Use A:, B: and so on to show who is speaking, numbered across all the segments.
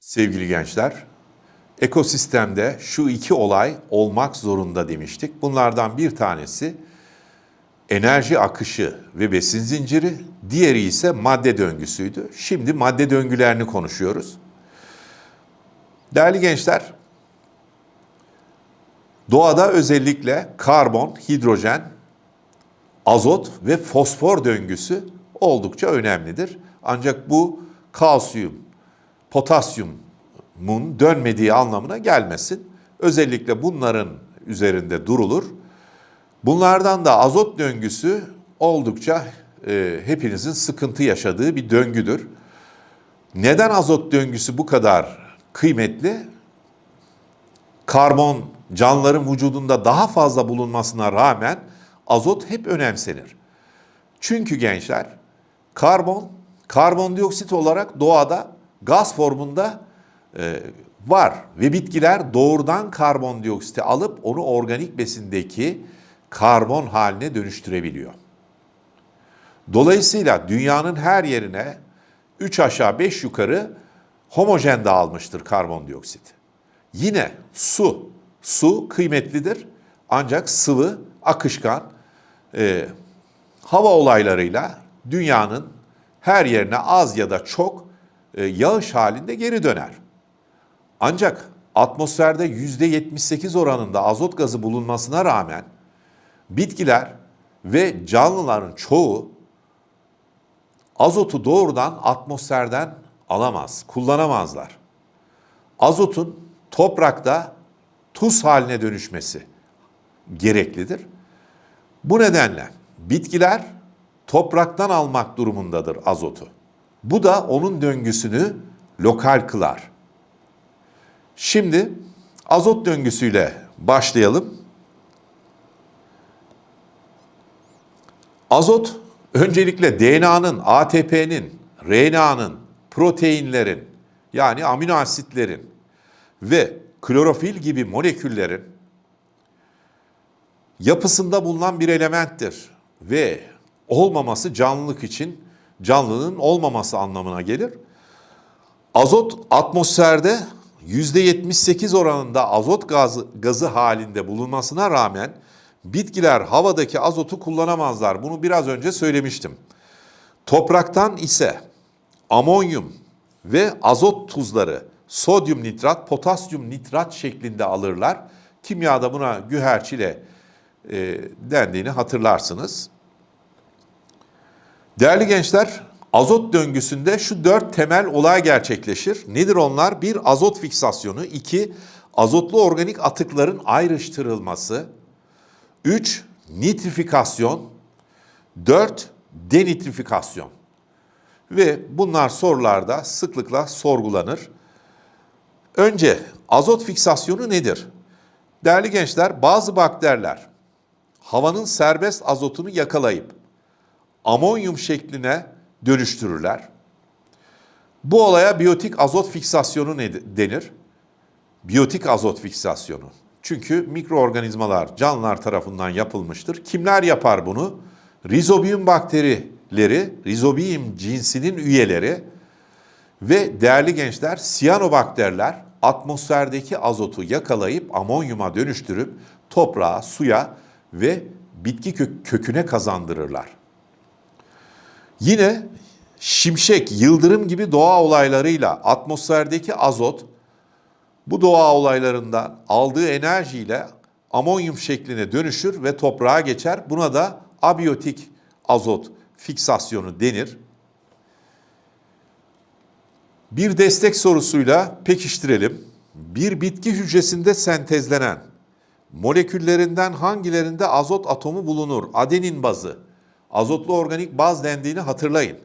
A: Sevgili gençler, ekosistemde şu iki olay olmak zorunda demiştik. Bunlardan bir tanesi enerji akışı ve besin zinciri, diğeri ise madde döngüsüydü. Şimdi madde döngülerini konuşuyoruz. Değerli gençler, doğada özellikle karbon, hidrojen, azot ve fosfor döngüsü oldukça önemlidir. Ancak bu kalsiyum, potasyumun dönmediği anlamına gelmesin. Özellikle bunların üzerinde durulur. Bunlardan da azot döngüsü oldukça e, hepinizin sıkıntı yaşadığı bir döngüdür. Neden azot döngüsü bu kadar kıymetli? Karbon canlıların vücudunda daha fazla bulunmasına rağmen azot hep önemsenir. Çünkü gençler karbon karbondioksit olarak doğada gaz formunda e, var ve bitkiler doğrudan karbondioksiti alıp onu organik besindeki karbon haline dönüştürebiliyor. Dolayısıyla dünyanın her yerine 3 aşağı 5 yukarı homojen dağılmıştır karbondioksit. Yine su, su kıymetlidir ancak sıvı, akışkan, e, hava olaylarıyla dünyanın her yerine az ya da çok e, yağış halinde geri döner. Ancak atmosferde %78 oranında azot gazı bulunmasına rağmen bitkiler ve canlıların çoğu azotu doğrudan atmosferden alamaz, kullanamazlar. Azotun toprakta tuz haline dönüşmesi gereklidir. Bu nedenle bitkiler topraktan almak durumundadır azotu. Bu da onun döngüsünü lokal kılar. Şimdi azot döngüsüyle başlayalım. Azot öncelikle DNA'nın, ATP'nin, RNA'nın, proteinlerin yani amino asitlerin ve klorofil gibi moleküllerin yapısında bulunan bir elementtir ve olmaması canlılık için canlının olmaması anlamına gelir. Azot atmosferde %78 oranında azot gazı, gazı halinde bulunmasına rağmen bitkiler havadaki azotu kullanamazlar. Bunu biraz önce söylemiştim. Topraktan ise amonyum ve azot tuzları sodyum nitrat, potasyum nitrat şeklinde alırlar. Kimyada buna güherç ile e, dendiğini hatırlarsınız. Değerli gençler, azot döngüsünde şu dört temel olay gerçekleşir. Nedir onlar? Bir, azot fiksasyonu. iki azotlu organik atıkların ayrıştırılması. Üç, nitrifikasyon. Dört, denitrifikasyon. Ve bunlar sorularda sıklıkla sorgulanır. Önce azot fiksasyonu nedir? Değerli gençler, bazı bakteriler havanın serbest azotunu yakalayıp amonyum şekline dönüştürürler. Bu olaya biyotik azot fiksasyonu denir. Biyotik azot fiksasyonu. Çünkü mikroorganizmalar canlılar tarafından yapılmıştır. Kimler yapar bunu? Rizobium bakterileri, Rizobium cinsinin üyeleri ve değerli gençler siyanobakterler atmosferdeki azotu yakalayıp amonyuma dönüştürüp toprağa, suya ve bitki köküne kazandırırlar. Yine şimşek, yıldırım gibi doğa olaylarıyla atmosferdeki azot bu doğa olaylarından aldığı enerjiyle amonyum şekline dönüşür ve toprağa geçer. Buna da abiyotik azot fiksasyonu denir. Bir destek sorusuyla pekiştirelim. Bir bitki hücresinde sentezlenen moleküllerinden hangilerinde azot atomu bulunur? Adenin bazı azotlu organik baz dendiğini hatırlayın.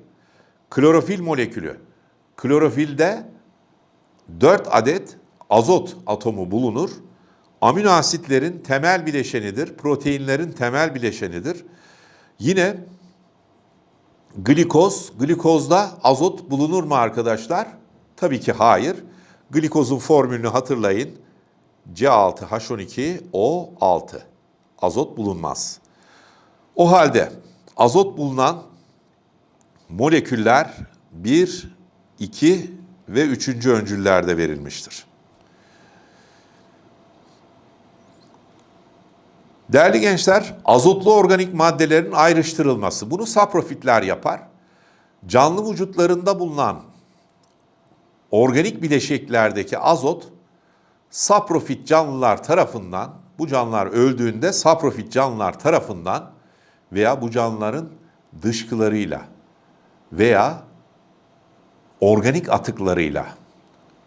A: Klorofil molekülü. Klorofilde 4 adet azot atomu bulunur. Amino asitlerin temel bileşenidir. Proteinlerin temel bileşenidir. Yine glikoz, glikozda azot bulunur mu arkadaşlar? Tabii ki hayır. Glikozun formülünü hatırlayın. C6H12O6. Azot bulunmaz. O halde azot bulunan moleküller 1, 2 ve 3. öncüllerde verilmiştir. Değerli gençler, azotlu organik maddelerin ayrıştırılması. Bunu saprofitler yapar. Canlı vücutlarında bulunan organik bileşiklerdeki azot saprofit canlılar tarafından, bu canlılar öldüğünde saprofit canlılar tarafından veya bu canlıların dışkılarıyla veya organik atıklarıyla,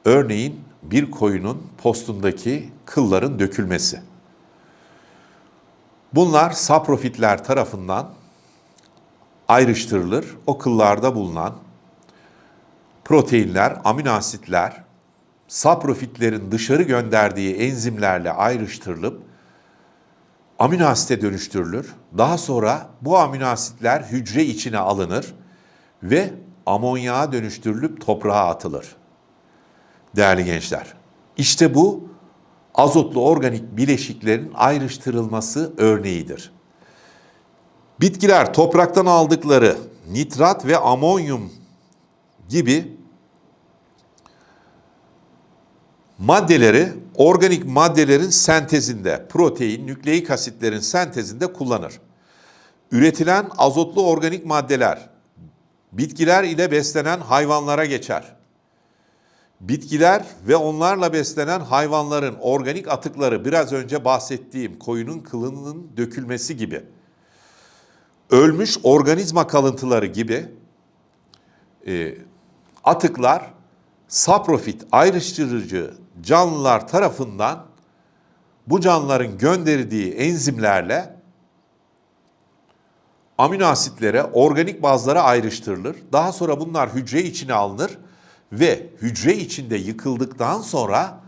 A: örneğin bir koyunun postundaki kılların dökülmesi. Bunlar saprofitler tarafından ayrıştırılır. O kıllarda bulunan proteinler, amino asitler saprofitlerin dışarı gönderdiği enzimlerle ayrıştırılıp amino asite dönüştürülür. Daha sonra bu amino asitler hücre içine alınır ve amonyağa dönüştürülüp toprağa atılır. Değerli gençler, işte bu azotlu organik bileşiklerin ayrıştırılması örneğidir. Bitkiler topraktan aldıkları nitrat ve amonyum gibi maddeleri organik maddelerin sentezinde, protein, nükleik asitlerin sentezinde kullanır. Üretilen azotlu organik maddeler bitkiler ile beslenen hayvanlara geçer. Bitkiler ve onlarla beslenen hayvanların organik atıkları biraz önce bahsettiğim koyunun kılının dökülmesi gibi ölmüş organizma kalıntıları gibi e, atıklar saprofit ayrıştırıcı canlılar tarafından bu canlıların gönderdiği enzimlerle amino asitlere, organik bazlara ayrıştırılır. Daha sonra bunlar hücre içine alınır ve hücre içinde yıkıldıktan sonra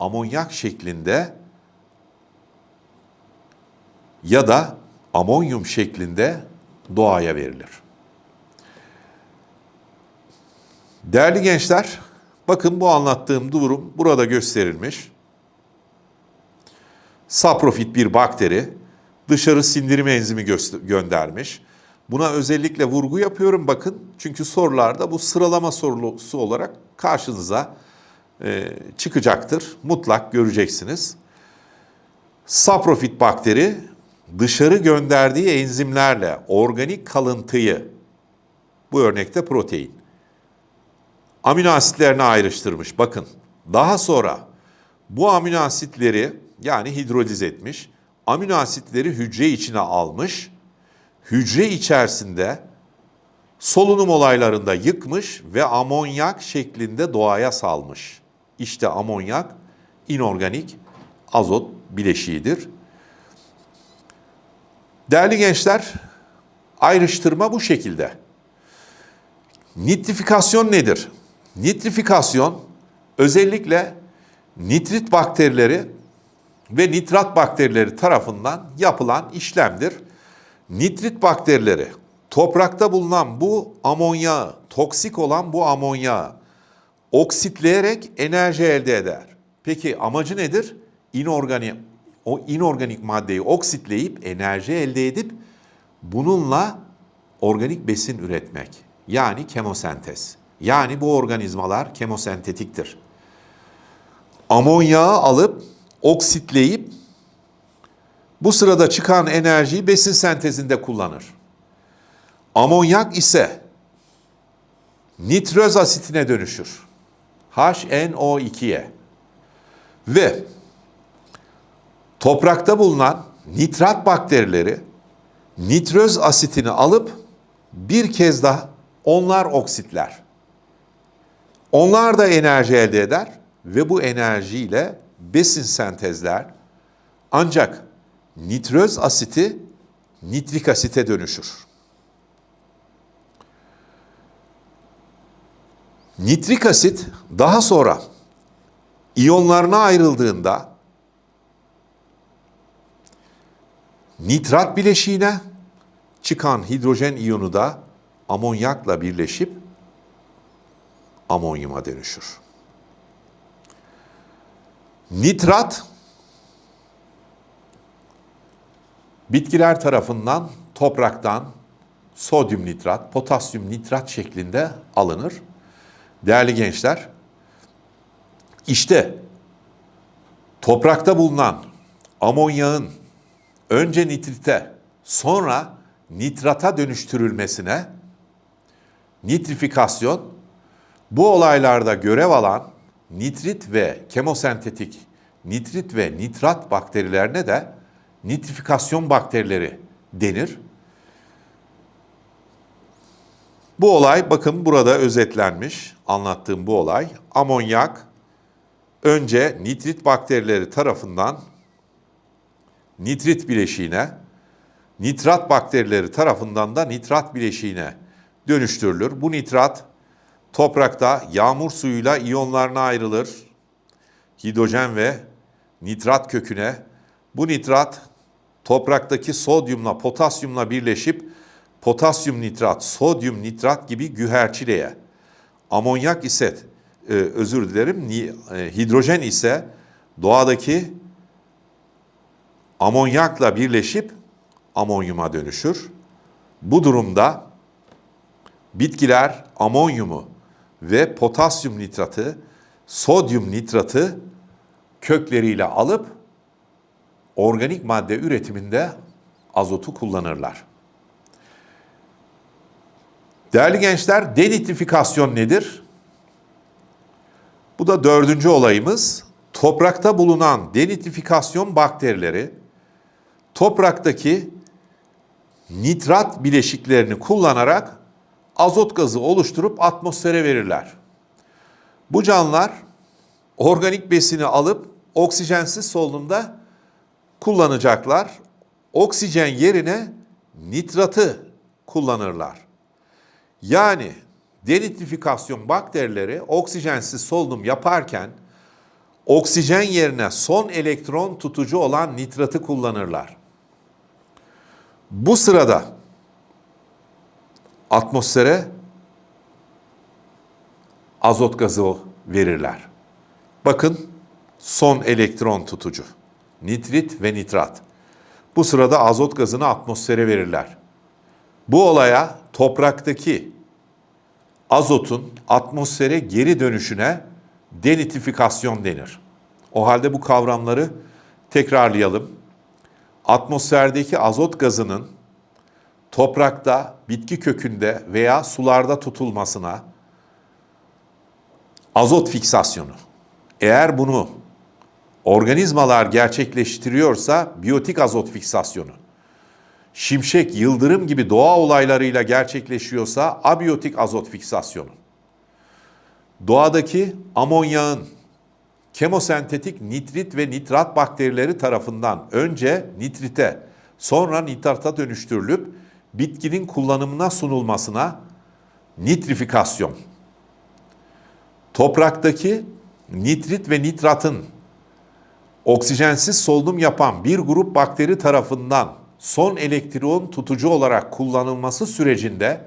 A: amonyak şeklinde ya da amonyum şeklinde doğaya verilir. Değerli gençler, bakın bu anlattığım durum burada gösterilmiş. Saprofit bir bakteri dışarı sindirim enzimi göndermiş. Buna özellikle vurgu yapıyorum bakın. Çünkü sorularda bu sıralama sorusu olarak karşınıza e, çıkacaktır. Mutlak göreceksiniz. Saprofit bakteri dışarı gönderdiği enzimlerle organik kalıntıyı, bu örnekte protein, amino asitlerine ayrıştırmış. Bakın daha sonra bu amino asitleri yani hidroliz etmiş, amino asitleri hücre içine almış, hücre içerisinde solunum olaylarında yıkmış ve amonyak şeklinde doğaya salmış. İşte amonyak inorganik azot bileşiğidir. Değerli gençler, ayrıştırma bu şekilde. Nitrifikasyon nedir? Nitrifikasyon özellikle nitrit bakterileri ve nitrat bakterileri tarafından yapılan işlemdir. Nitrit bakterileri toprakta bulunan bu amonyağı, toksik olan bu amonyağı oksitleyerek enerji elde eder. Peki amacı nedir? İnorganik o inorganik maddeyi oksitleyip enerji elde edip bununla organik besin üretmek. Yani kemosentez. Yani bu organizmalar kemosentetiktir. Amonyağı alıp oksitleyip bu sırada çıkan enerjiyi besin sentezinde kullanır. Amonyak ise nitroz asitine dönüşür. HNO2'ye. Ve toprakta bulunan nitrat bakterileri nitroz asitini alıp bir kez daha onlar oksitler. Onlar da enerji elde eder ve bu enerjiyle besin sentezler. Ancak nitroz asiti nitrik asite dönüşür. Nitrik asit daha sonra iyonlarına ayrıldığında nitrat bileşiğine çıkan hidrojen iyonu da amonyakla birleşip amonyuma dönüşür. Nitrat bitkiler tarafından topraktan sodyum nitrat, potasyum nitrat şeklinde alınır. Değerli gençler, işte toprakta bulunan amonyağın önce nitrite sonra nitrata dönüştürülmesine nitrifikasyon bu olaylarda görev alan nitrit ve kemosentetik nitrit ve nitrat bakterilerine de nitrifikasyon bakterileri denir. Bu olay bakın burada özetlenmiş anlattığım bu olay. Amonyak önce nitrit bakterileri tarafından nitrit bileşiğine, nitrat bakterileri tarafından da nitrat bileşiğine dönüştürülür. Bu nitrat toprakta yağmur suyuyla iyonlarına ayrılır. Hidrojen ve nitrat köküne. Bu nitrat topraktaki sodyumla potasyumla birleşip potasyum nitrat, sodyum nitrat gibi güherçileye. Amonyak ise e, özür dilerim ni- e, hidrojen ise doğadaki amonyakla birleşip amonyuma dönüşür. Bu durumda bitkiler amonyumu ve potasyum nitratı, sodyum nitratı kökleriyle alıp organik madde üretiminde azotu kullanırlar. Değerli gençler, denitrifikasyon nedir? Bu da dördüncü olayımız. Toprakta bulunan denitrifikasyon bakterileri topraktaki nitrat bileşiklerini kullanarak azot gazı oluşturup atmosfere verirler. Bu canlılar organik besini alıp oksijensiz solunumda kullanacaklar. Oksijen yerine nitratı kullanırlar. Yani denitrifikasyon bakterileri oksijensiz solunum yaparken oksijen yerine son elektron tutucu olan nitratı kullanırlar. Bu sırada atmosfere azot gazı verirler. Bakın son elektron tutucu. Nitrit ve nitrat. Bu sırada azot gazını atmosfere verirler. Bu olaya topraktaki azotun atmosfere geri dönüşüne denitrifikasyon denir. O halde bu kavramları tekrarlayalım. Atmosferdeki azot gazının toprakta, bitki kökünde veya sularda tutulmasına azot fiksasyonu. Eğer bunu organizmalar gerçekleştiriyorsa biyotik azot fiksasyonu. Şimşek, yıldırım gibi doğa olaylarıyla gerçekleşiyorsa abiyotik azot fiksasyonu. Doğadaki amonyağın kemosentetik nitrit ve nitrat bakterileri tarafından önce nitrite, sonra nitrata dönüştürülüp bitkinin kullanımına sunulmasına nitrifikasyon. Topraktaki nitrit ve nitratın oksijensiz solunum yapan bir grup bakteri tarafından son elektron tutucu olarak kullanılması sürecinde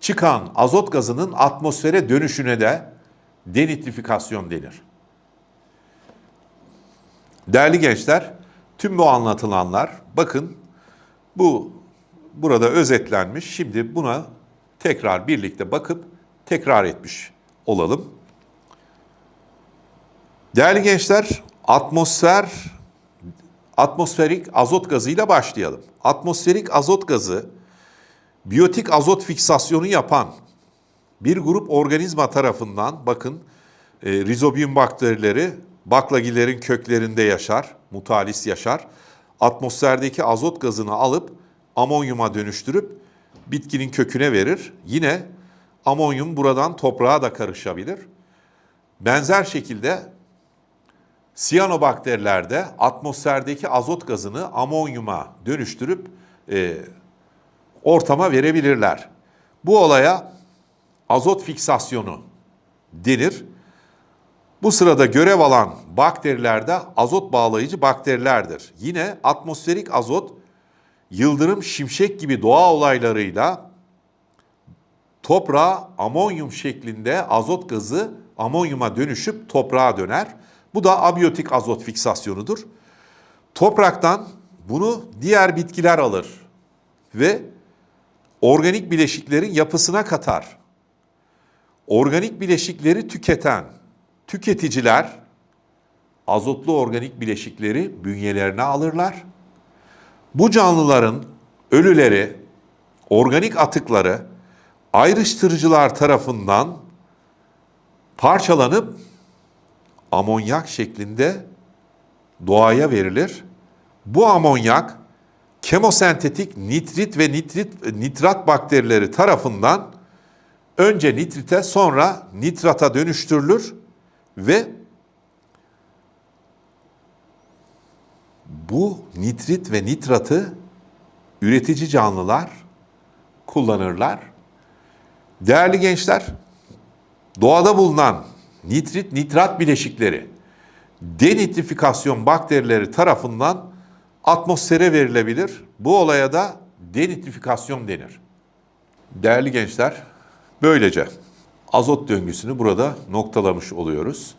A: çıkan azot gazının atmosfere dönüşüne de denitrifikasyon denir. Değerli gençler, tüm bu anlatılanlar bakın bu burada özetlenmiş. Şimdi buna tekrar birlikte bakıp tekrar etmiş olalım. Değerli gençler, atmosfer atmosferik azot gazıyla başlayalım. Atmosferik azot gazı biyotik azot fiksasyonu yapan bir grup organizma tarafından bakın e, rizobiyum bakterileri baklagilerin köklerinde yaşar, mutalis yaşar. Atmosferdeki azot gazını alıp amonyuma dönüştürüp bitkinin köküne verir. Yine amonyum buradan toprağa da karışabilir. Benzer şekilde siyanobakterilerde atmosferdeki azot gazını amonyuma dönüştürüp e, ortama verebilirler. Bu olaya azot fiksasyonu denir. Bu sırada görev alan bakterilerde azot bağlayıcı bakterilerdir. Yine atmosferik azot yıldırım, şimşek gibi doğa olaylarıyla toprağa amonyum şeklinde azot gazı amonyuma dönüşüp toprağa döner. Bu da abiyotik azot fiksasyonudur. Topraktan bunu diğer bitkiler alır ve organik bileşiklerin yapısına katar. Organik bileşikleri tüketen tüketiciler azotlu organik bileşikleri bünyelerine alırlar. Bu canlıların ölüleri, organik atıkları ayrıştırıcılar tarafından parçalanıp amonyak şeklinde doğaya verilir. Bu amonyak kemosentetik nitrit ve nitrit nitrat bakterileri tarafından önce nitrite sonra nitrata dönüştürülür ve bu nitrit ve nitratı üretici canlılar kullanırlar. Değerli gençler, doğada bulunan nitrit nitrat bileşikleri denitrifikasyon bakterileri tarafından atmosfere verilebilir. Bu olaya da denitrifikasyon denir. Değerli gençler, böylece azot döngüsünü burada noktalamış oluyoruz.